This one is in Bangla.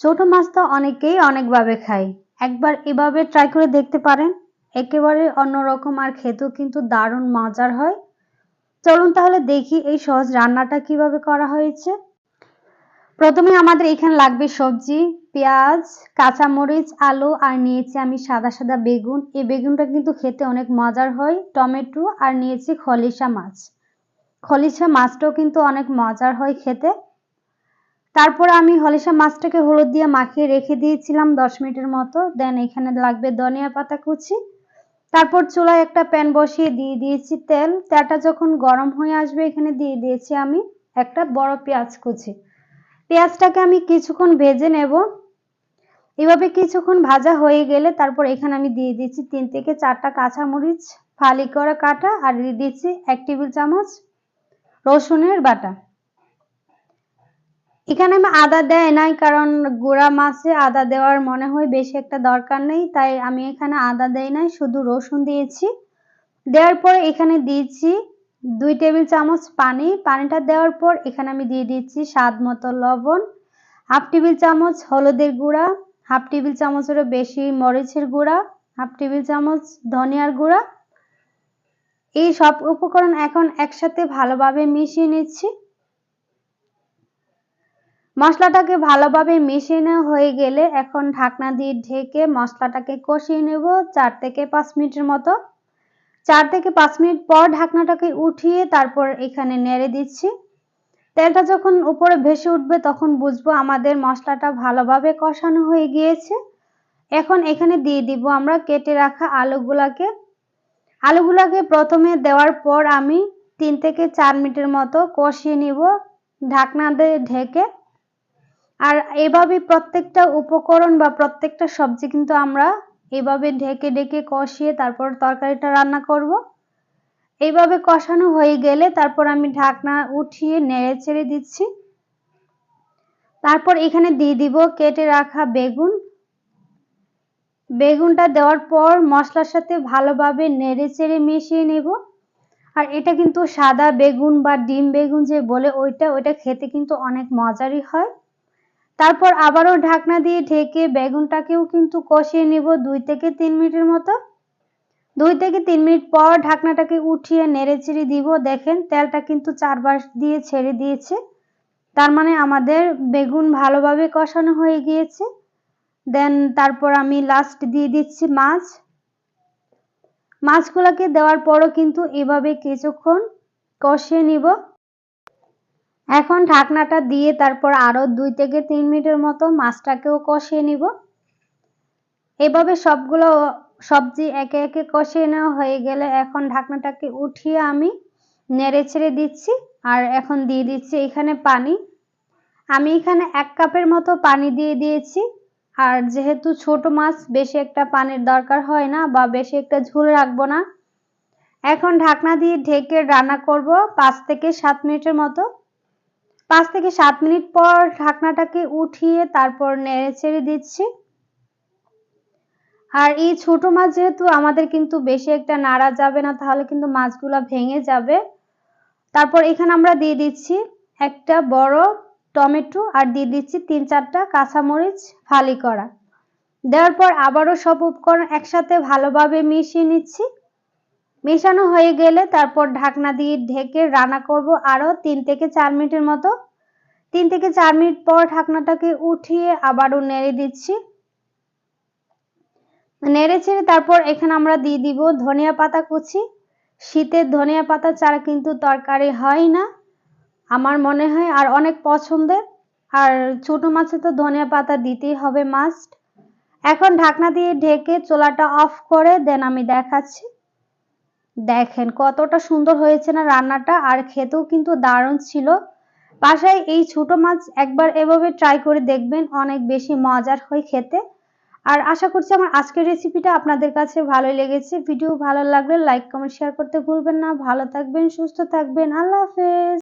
ছোট মাছ তো অনেকেই অনেকভাবে খায়। একবার এভাবে ট্রাই করে দেখতে পারেন। একেবারে অন্যরকম আর খেতেও কিন্তু দারুণ মজার হয়। চলুন তাহলে দেখি এই সহজ রান্নাটা কীভাবে করা হয়েছে। প্রথমে আমাদের এখানে লাগবে সবজি, পেঁয়াজ, কাঁচামরিচ, আলু আর নিয়েছি আমি সাদা সাদা বেগুন। এই বেগুনটা কিন্তু খেতে অনেক মজার হয়। টমেটো আর নিয়েছি খলিশা মাছ। খলিশা মাছটাও কিন্তু অনেক মজার হয় খেতে। তারপর আমি হলিশা মাছটাকে হলুদ দিয়ে মাখিয়ে রেখে দিয়েছিলাম দশ মিনিটের মতো। দেন এখানে লাগবে ধনিয়া পাতা কুচি। তারপর চুলায় একটা প্যান বসিয়ে দিয়ে দিয়েছি তেল। তেলটা যখন গরম হয়ে আসবে, এখানে দিয়ে দিয়েছি আমি একটা বড় পেঁয়াজ কুচি। পেঁয়াজটাকে আমি কিছুক্ষণ ভেজে নেব। এভাবে কিছুক্ষণ ভাজা হয়ে গেলে তারপর এখানে আমি দিয়ে দিচ্ছি তিন থেকে চারটা কাঁচামরিচ, ফালি করা কাটা, আর দিয়ে দিচ্ছি এক টেবিল চামচ রসুনের বাটা। এখানে আমি আদা দেয় নাই, কারণ গুঁড়া মাছে আদা দেওয়ার মনে হয় বেশি একটা দরকার নেই, তাই আমি এখানে আদা দেই নাই, শুধু রসুন দিয়েছি। দেওয়ার পর এখানে দিয়েছি দুই টেবিল চামচ পানি, পানিটা দেওয়ার পর এখানে আমি দিয়ে দিচ্ছি স্বাদ মতো লবণ, হাফ টেবিল চামচ হলুদের গুঁড়া, হাফ টেবিল চামচেরও বেশি মরিচের গুঁড়া, হাফ টেবিল চামচ ধনিয়ার গুঁড়া। এই সব উপকরণ এখন একসাথে ভালোভাবে মিশিয়ে নিচ্ছি। মশলাটাকে ভালোভাবে মিশিয়ে নেওয়া হয়ে গেলে এখন ঢাকনা দিয়ে ঢেকে মশলাটাকে কষিয়ে নেব চার থেকে পাঁচ মিনিটের মতো। চার থেকে পাঁচ মিনিট পর ঢাকনাটাকে উঠিয়ে তারপর এখানে নেড়ে দিচ্ছি। তেলটা যখন উপরে ভেসে উঠবে তখন বুঝব আমাদের মশলাটা ভালোভাবে কষানো হয়ে গিয়েছে। এখন এখানে দিয়ে দিব আমরা কেটে রাখা আলুগুলাকে। আলুগুলাকে প্রথমে দেওয়ার পর আমি তিন থেকে চার মিনিটের মতো কষিয়ে নিব। ঢাকনা দিয়ে ঢেকে আর এভাবে প্রত্যেকটা উপকরণ বা প্রত্যেকটা সবজি কিন্তু আমরা এভাবে ঢেকে ঢেকে কষিয়ে তারপর তরকারিটা রান্না করব। এইভাবে কষানো হয়ে গেলে তারপর আমি ঢাকনা উঠিয়ে নেড়ে ছেড়ে দিচ্ছি। তারপর এখানে দিয়ে দিব কেটে রাখা বেগুন। বেগুনটা দেওয়ার পর মশলার সাথে ভালোভাবে নেড়ে চেড়ে মিশিয়ে নেব। আর এটা কিন্তু সাদা বেগুন বা ডিম বেগুন যে বলে ওইটা ওইটা খেতে কিন্তু অনেক মজারই হয়। তারপর আবারও ঢাকনা দিয়ে ঢেকে বেগুনটাকেও কিন্তু কষিয়ে নিব দুই থেকে তিন মিনিটের মতো। দুই থেকে তিন মিনিট পর ঢাকনাটাকে উঠিয়ে নেড়ে চেড়ে দিব। দেখেন তেলটা কিন্তু চারবার দিয়ে ছেড়ে দিয়েছে। তার মানে আমাদের বেগুন ভালোভাবে কষানো হয়ে গিয়েছে। দেন তারপর আমি লাস্ট দিয়ে দিচ্ছি মাছ। মাছগুলোকে দেওয়ার পরও কিন্তু এভাবে কিছুক্ষণ কষিয়ে নিব। এখন ঢাকনাটা দিয়ে তারপর আরও দুই থেকে তিন মিনিটের মতো মাছটাকেও কষিয়ে নিব। এভাবে সবগুলো সবজি একে একে কষিয়ে নেওয়া হয়ে গেলে এখন ঢাকনাটাকে উঠিয়ে আমি নেড়ে ছেড়ে দিচ্ছি আর এখন দিয়ে দিচ্ছি এখানে পানি। আমি এখানে এক কাপের মতো পানি দিয়ে দিয়েছি আর যেহেতু ছোট মাছ, বেশি একটা পানির দরকার হয় না বা বেশি একটা ঝুল রাখব না। এখন ঢাকনা দিয়ে ঢেকে রান্না করব পাঁচ থেকে সাত মিনিটের মতো। পাঁচ থেকে সাত মিনিট পর ঢাকনাটাকে উঠিয়ে তারপর নেড়ে ছেড়ে দিচ্ছি। আর এই ছোট মাছ যেহেতু আমাদের কিন্তু বেশি একটা নাড়া যাবে না, তাহলে কিন্তু মাছগুলা ভেঙে যাবে। তারপর এখানে আমরা দিয়ে দিচ্ছি একটা বড় টমেটো আর দিয়ে দিচ্ছি তিন চারটা কাঁচামরিচ ফালি করা। দেওয়ার পর আবারও সব উপকরণ একসাথে ভালোভাবে মিশিয়ে নিচ্ছি। মেশানো হয়ে গেলে তারপর ঢাকনা দিয়ে ঢেকে রান্না করব আরও তিন থেকে চার মিনিটের মতো। তিন থেকে চার মিনিট পর ঢাকনাটাকে উঠিয়ে আবারও নেড়ে দিচ্ছি। নেড়ে ছেড়ে তারপর এখানে আমরা দিয়ে দিব ধনিয়া পাতা কুচি। শীতের ধনিয়া পাতা ছাড়া কিন্তু তরকারি হয় না, আমার মনে হয়, আর অনেক পছন্দের। আর ছোট মাছে তো ধনিয়া পাতা দিতেই হবে মাস্ট এখন ঢাকনা দিয়ে ঢেকে চোলাটা অফ করে দেন আমি দেখাচ্ছি। দেখেন, কতটা সুন্দর হয়েছে না রান্নাটা, আর খেতেও কিন্তু দারুণ ছিল। বাসায় এই ছোট মাছ একবার এভাবে ট্রাই করে দেখবেন, অনেক বেশি মজার হয় খেতে। আর আশা করছি আমার আজকের রেসিপিটা আপনাদের কাছে ভালোই লেগেছে। ভিডিও ভালো লাগলে লাইক কমেন্ট শেয়ার করতে ভুলবেন না। ভালো থাকবেন, সুস্থ থাকবেন। আল্লাহ হাফেজ।